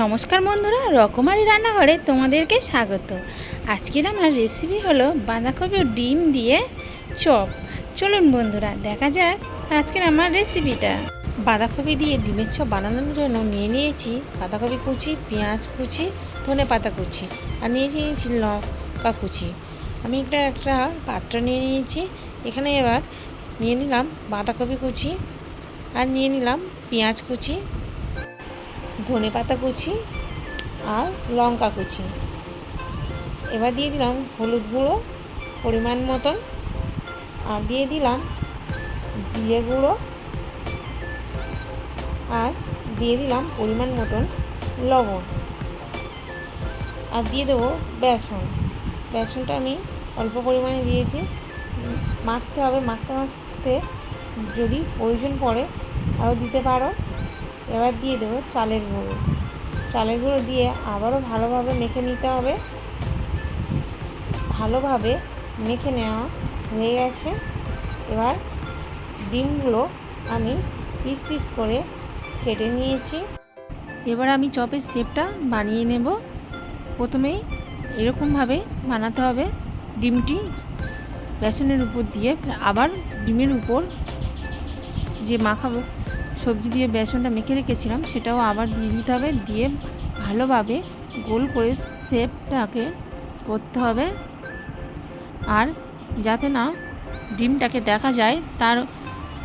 নমস্কার বন্ধুরা, রকমারি রান্নাঘরে তোমাদেরকে স্বাগত। আজকের আমার রেসিপি হলো বাঁধাকপি ও ডিম দিয়ে চপ। চলুন বন্ধুরা, দেখা যাক আজকের আমার রেসিপিটা বাঁধাকপি দিয়ে ডিমের চপ বানানোর জন্য নিয়ে নিয়েছি বাঁধাকপি কুচি, পেঁয়াজ কুচি, ধনে পাতা কুচি আর নিয়ে নিয়েছি লঙ্কা কুচি। আমি একটা একটা পাত্র নিয়ে নিয়েছি। এখানে এবার নিয়ে নিলাম বাঁধাকপি কুচি আর নিয়ে নিলাম পেঁয়াজ কুচি। ধনে পাতা কুচি আর লঙ্কা কুচি। এবার দিয়ে দিলাম হলুদ গুঁড়ো পরিমাণ মতন। আর দিয়ে দিলাম জিরে গুঁড়ো। আর দিয়ে দিলাম পরিমাণ মতন লবণ। আর দিয়ে দেবো বেসন। বেসনটা আমি অল্প পরিমাণে দিয়েছি। মাখতে হবে, মাখতে মাখতে যদি প্রয়োজন পড়ে আরও দিতে পারো। এবার দিয়ে দেবো চালের গুঁড়ো। চালের গুঁড়ো দিয়ে আবারও ভালোভাবে মেখে নিতে হবে। ভালোভাবে মেখে নেওয়া হয়ে গেছে। এবার ডিমগুলো আমি পিস পিস করে কেটে নিয়েছি। এবার আমি চপের শেপটা বানিয়ে নেব। প্রথমেই এরকমভাবে বানাতে হবে। ডিমটি বেসনের উপর দিয়ে আবার ডিমের উপর যে মাখাবো সবজি দিয়ে বেসনটা মেখে রেখেছিলাম, সেটাও আবার দিয়ে দিতে হবে, দিয়ে ভালোভাবে গোল করে শেপটাকে করতে হবে। আর যাতে না ডিমটাকে দেখা যায়, তার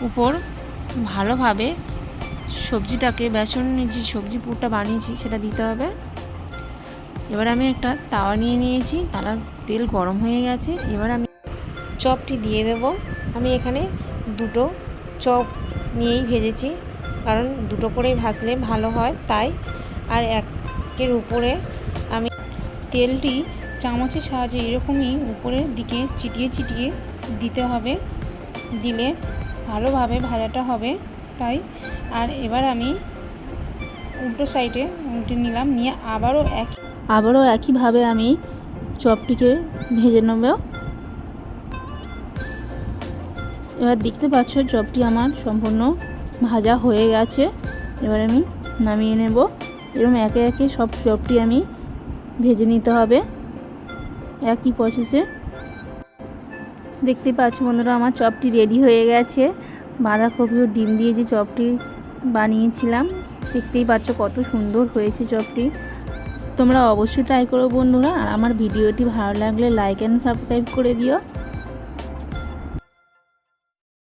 উপর ভালোভাবে সবজিটাকে বেসনের যে সবজি পুরটা বানিয়েছি, সেটা দিতে হবে। এবার আমি একটা তাওয়া নিয়ে নিয়েছি তারা তেল গরম হয়ে গেছে, এবার আমি চপটি দিয়ে দেব। আমি এখানে দুটো চপ নিয়েই ভেজেছি। কারণ দুটো করেই ভাজলে ভালো হয়, তাই। আর একের উপরে আমি তেলটি চামচের সাহায্যে এরকমই উপরের দিকে চিটিয়ে চিটিয়ে দিতে হবে। দিলে ভালোভাবে ভাজাটা হবে, তাই। আর এবার আমি উল্টো সাইডে উল্টে নিলাম, নিয়ে আবারও এক আবারও একইভাবে আমি চপটিকে ভেজে নেব। এবার দেখতে পাচ্ছ চপটি আমার সম্পূর্ণ ভাজা হয়ে গেছে। এবার আমি নামিয়ে নেব। এরকম একে একে সব চপটি আমি ভেজে নিতে হবে একই প্রসেসে দেখতে পাচ্ছ বন্ধুরা, আমার চপটি রেডি হয়ে গেছে। বাঁধাকপি ও ডিম দিয়ে যে চপটি বানিয়েছিলাম, দেখতেই পাচ্ছ কত সুন্দর হয়েছে চপটি। তোমরা অবশ্যই ট্রাই করো বন্ধুরা, আর আমার ভিডিওটি ভালো লাগলে লাইক অ্যান্ড সাবস্ক্রাইব করে দিও।